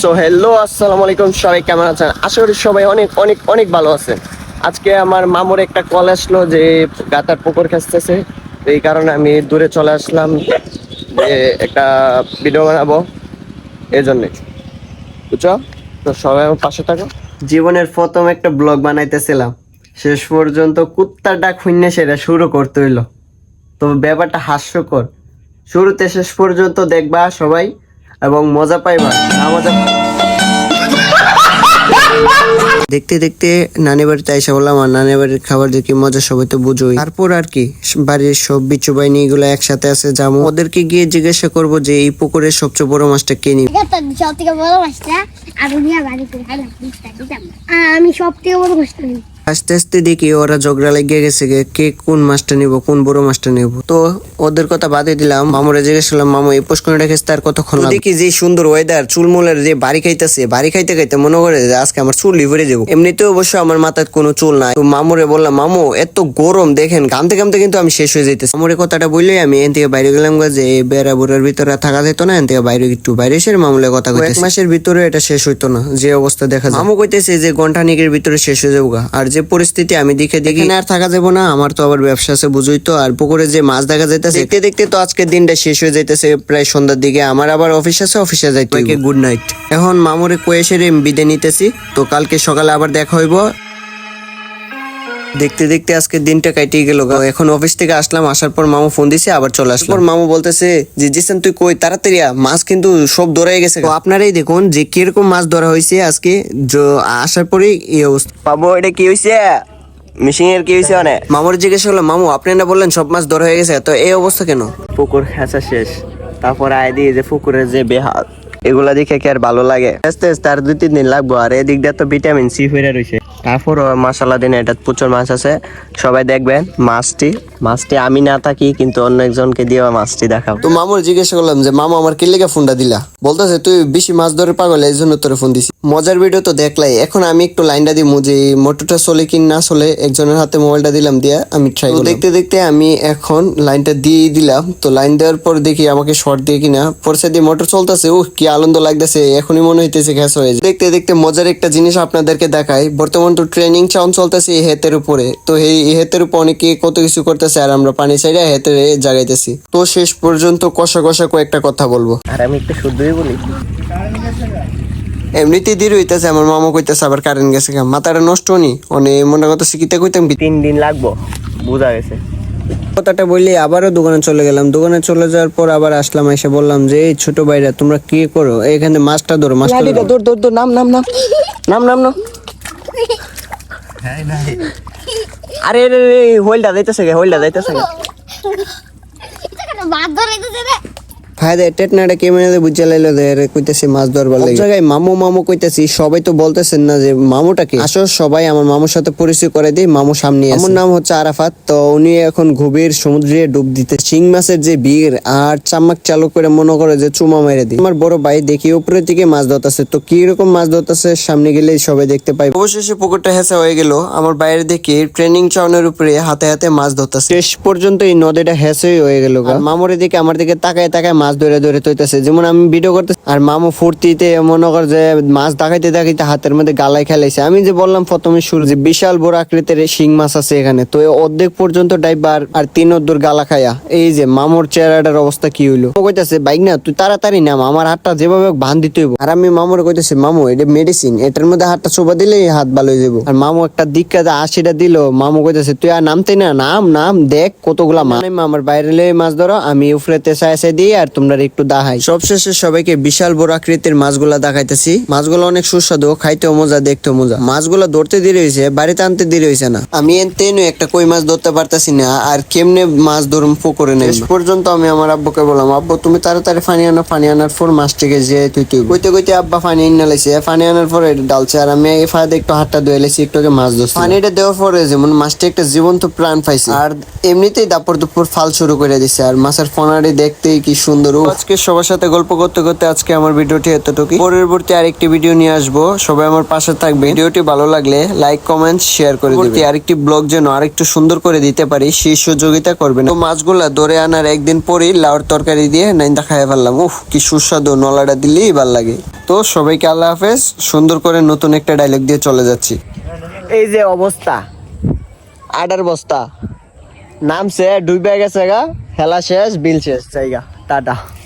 So hello আসসালামু আলাইকুম। সবাই কেমন আছেন? আশা করি সবাই অনেক অনেক অনেক ভালো আছেন। আজকে আমার মামুর একটা কল আসলো যে গাতার পুকুর খাসতেছে। এই কারণে আমি দূরে চলে আসলাম যে একটা ভিডিও বানাবো। এই জন্যে। বুঝছ? তো সবাই আমার পাশে থাকো। জীবনের প্রথম একটা ব্লগ বানাইতেছিলাম। শেষ পর্যন্ত কুত্তার ডাক শুনে সেটা শুরু করতে হইল। তো ব্যাপারটা হাস্যকর। শুরুতে শেষ পর্যন্ত দেখবা সবাই এবং মজা পাইবা, না মজা দেখতে দেখতে নানি বাড়িতে আইসা বললাম, আর নানি বাড়ির খাবার দেখি মজা সবাই তো বুঝোই। তারপর আর কি, বাড়ির সব বিচু বাহিনী এগুলো একসাথে আছে যাব ওদেরকে গিয়ে জিজ্ঞাসা করব যে এই পুকুরের সবচেয়ে বড় মাছটা কে নিবে? এটা তো সব থেকে বড় মাছটা আমি সব থেকে বড় মাছটা নিই আস্তে আস্তে দেখি ওরা ঝগড়া লেগে গেছে কে কোন মাছটা নিব কোন বড় মাছটা নিব। তো ওদের কথা বাদে দিলাম মামুরে জিজ্ঞেস করলাম মামু এই পুষ্করণী রেখেছে তার কতক্ষণ? দেখি যে সুন্দর ওয়েদার চুলমুলের যে বাড়ি খাইতেছে বাড়ি খাইতে খাইতে মনে করে যে আজকে আমার চুল লিভরে যাব। এমনিতেও অবশ্য আমার মাথায় কোনো চুল নাই। তো মামুরে বললাম মামু এত গরম দেখেন ঘামতে ঘামতে কিন্তু আমি শেষ হয়ে যাইতেছি। মামুরে কথাটা বললেই আমি এন থেকে বাইরে গেলাম গা যে এই বেড়া বুড়ার ভিতরে থাকা যেত না এন থেকে বাইরে একটু বাইরে এসে মামুলে কথা কইতেছি। এক মাসের ভিতরে এটা শেষ হইতো না যে অবস্থা দেখা যায়। মামু কইতেছে যে ঘণ্টা নিকের ভিতরে শেষ হয়ে যাব আর যে পরিস্থিতি আমি দেখে দেখি না আর থাকা যাব না আমার তো আবার ব্যবসা আছে বুঝুই তো। আর পুকুরে যে মাছ দেখা যাইতেছে দেখতে দেখতে তো আজকের দিনটা শেষ হয়ে যাইতেছে প্রায় সন্ধ্যার দিকে। আমার আবার অফিস আছে অফিসে যাইতে গুড নাইট এখন মামুরে কোয়েশের বিদে নিতেছি তো কালকে সকালে আবার দেখা হইব। দেখতে দেখতে আজকে দিনটা কাটিয়ে গেল। এখন অফিস থেকে আসলাম আসার পর মামু ফোন দিছে আবার চলে আসলাম। পর মামু বলতেছে যে জিসান তুই কই? তাড়াতাড়ি আ, মাছ কিন্তু সব ধরাই গেছে তো আপনারাই দেখুন যে কীরকম মাছ ধরা হয়েছে আজকে। য- আসার পরেই এই অবস্থা। বাবু এটা কি হয়েছে মিশিং এর কি হয়েছে অনেক মামুর জিজ্ঞেস করলাম মামু আপনি না বললেন সব মাছ ধরা হয়ে গেছে? তো এই অবস্থা কেন? পুকুর খেঁচা শেষ। তারপর আয় দিয়ে যে পুকুরের যে বেহাল এগুলা দেখে কি আর ভালো লাগে? আস্তে আস্তে আর দুই তিন দিন লাগবো। আর এদিক দিয়ে তো ভিটামিন সি ফেরে রয়েছে তারপর মাসালা দিনে এটা প্রচুর মাছ আছে। সবাই দেখবেন মাছটি মাছটি আমি না থাকি কিন্তু অন্য একজনকে দিয়ে মাছটি দেখাবো। তো মামুর জিজ্ঞেস করলাম যে মামা আমার কি লেগে ফোনটা দিলা? বলতেছে তুই বেশি মাছ ধরে পাগল এই জন্য তোরে ফোন দিছি। মজার ভিডিও তো দেখলাই। এখন আমি একটু লাইনটা দিমু যে মোটরটা চলে কি না চলে একজনের হাতে মোবাইলটা দিলাম দিয়া আমি ট্রাই দেখতে দেখতে আমি এখন লাইনটা দিয়ে দিলাম। তো লাইন দেওয়ার পর দেখি আমাকে শর্ট দিয়ে কিনা। পরে দিয়ে মোটর চলতেছে ও কি আনন্দ লাগতেছে। এখনই মনে হইতেছে গ্যাস হয়ে। দেখতে দেখতে মজার একটা জিনিস আপনাদেরকে দেখাই। বর্তমান তো ট্রেনিং চাউন চলতেছে এই হেতের উপরে। তো এই হেতের উপর অনেকে কত কিছু করতেছে আর আমরা পানি সাইডে হেতের জাগাইতেছি। তো শেষ পর্যন্ত কষা কষা কয়েকটা কথা বলব। আর আমি একটু শুদ্ধই বলি। এমনিতেই দেরি হইতেছে আমার মামা কইতেছে আবার কারেন্ট গেছে গা। মাথাটা নষ্ট নি অনে মনে কথা শিখিতে কইতাম তিন দিন লাগবো বোঝা গেছে। কথাটা বললি আবারও দোকানে চলে গেলাম। দোকানে চলে যাওয়ার পর আবার আসলাম এসে বললাম যে এই ছোট ভাইরা তোমরা কি করো? এখানে মাছটা ধরো মাছটা ধরো। দৌড় দৌড় নাম নাম নাম। নাম নাম নাম। আরে রে রে হোলটা যাইতেছে গে হোলটা যাইতেছে গে মাছ ধরে দিতে রে ভাই দে টেটনাটা কে মেনে বুঝা লাইলো দে কইতেছি মাছ ধরবার লাগে। জায়গায় মামু মামু কইতেছি সবাই তো বলতেছেন না যে মামুটা কি। আসলে সবাই আমার মামুর সাথে পরিচয় করে দিই মামু সামনে আমার নাম হচ্ছে আরাফাত তো উনি এখন গভীর সমুদ্রে ডুব দিতে শিং মাছের যে বীর আর চামাক চালু করে মনে করে যে চুমা মেরে দিই। আমার বড় ভাই দেখি দিকে মাছ ধরতেছে তো কি রকম মাছ ধরতেছে সামনে গেলেই সবাই দেখতে পাই। অবশেষে পুকুরটা হেসা হয়ে গেল আমার বাইরে দেখি ট্রেনিং চাউনের উপরে হাতে হাতে মাছ ধরতেছে। শেষ পর্যন্ত এই নদীটা হেসেই হয়ে গেল মামুর দিকে আমার দিকে তাকায় তাকায় মাছ ধরে ধরে তৈতেছে। যেমন আমি ভিডিও করতেছি, আর মামু ফুর্তিতে মনে কর যে মাছ দেখাইতে দেখাইতে হাতের মধ্যে গালায় খেলাইছে। আমি যে বললাম প্রথমে শুরু, যে বিশাল বড় আকৃতির শিং মাছ আছে এখানে, তো অর্ধেক পর্যন্ত ডাইবার আর তিন অর্ধর গালা খায়া। এই যে মামুর চেহারাটার অবস্থা কি হইল? কইতাছে বাইক না, তুই তাড়াতাড়ি নাম, আমার হাতটা যেভাবে বান দিতে হইব। আর আমি মামুর কইতেছি, মামু, এটা মেডিসিন এটার মধ্যে হাতটা চোবা দিলেই হাত ভালো হয়ে যাব। আর মামু একটা দিক্কা আশিটা দিল। মামু কইতেছে, তুই আর নামতে না, নাম নাম, দেখ কতগুলা মাছ। আমি আমার বাইরে মাছ ধরো, আমি উফরেতে চাই চাই দিই আর তোমরা একটু দাহাই। সবশেষে সবাইকে বিশাল বড় আকৃতির মাছগুলা দেখাইতেছি। মাছগুলো অনেক সুস্বাদু খাইতেও মজা দেখতেও মজা। মাছগুলো ধরতে দেরি হয়েছে বাড়িতে আনতে দেরি হয়েছে না। আমি এনতেন একটা কই মাছ ধরতে পারতাছি না আর কেমনে মাছ ধরুম পুকুরে নেই পর্যন্ত আমি আমার আব্বুকে বললাম আব্বু তুমি তাড়াতাড়ি ফানি আনো ফানি আনার পর মাছটিকে যে তুই তুই। কইতে কইতে আব্বা ফানি এনে লাইছে ফানি আনার পরে এটা ডালছে আর আমি এই ফায়দা একটু হাতটা ধুয়ে লাইছি একটু মাছ ধরছি পানিটা দেওয়ার পরে যেমন মাছটা একটা জীবন্ত প্রাণ পাইছে। আর এমনিতেই দাপর দুপুর ফাল শুরু করে দিছে আর মাছের ফোনারি দেখতেই কি সুন্দর উফ। আজকে সবার সাথে গল্প করতে করতে আজকে আমার ভিডিওটি এতটুকুই। পরবর্তী আরেকটি ভিডিও নিয়ে আসব। সবাই আমার পাশে থাকবে ভিডিওটি ভালো লাগলে লাইক কমেন্ট শেয়ার করে দিবে আরেকটি ব্লগ যেন আরেকটু সুন্দর করে দিতে পারি সেই সহযোগিতা করবেন। তো মাছগুলা ধরে আনার একদিন পরেই লাউর তরকারি দিয়ে নাইন্দা খাইয়ে ফেললাম। উফ কি সুস্বাদু নলাটা দিলেই ভালো লাগে। তো সবাইকে আল্লাহ হাফেজ। সুন্দর করে নতুন একটা ডায়লগ দিয়ে চলে যাচ্ছি। এই যে অবস্থা। আডার বস্তা। নামছে ডুবে গেছে গা। খেলা শেষ বিল শেষ জায়গা। 大大。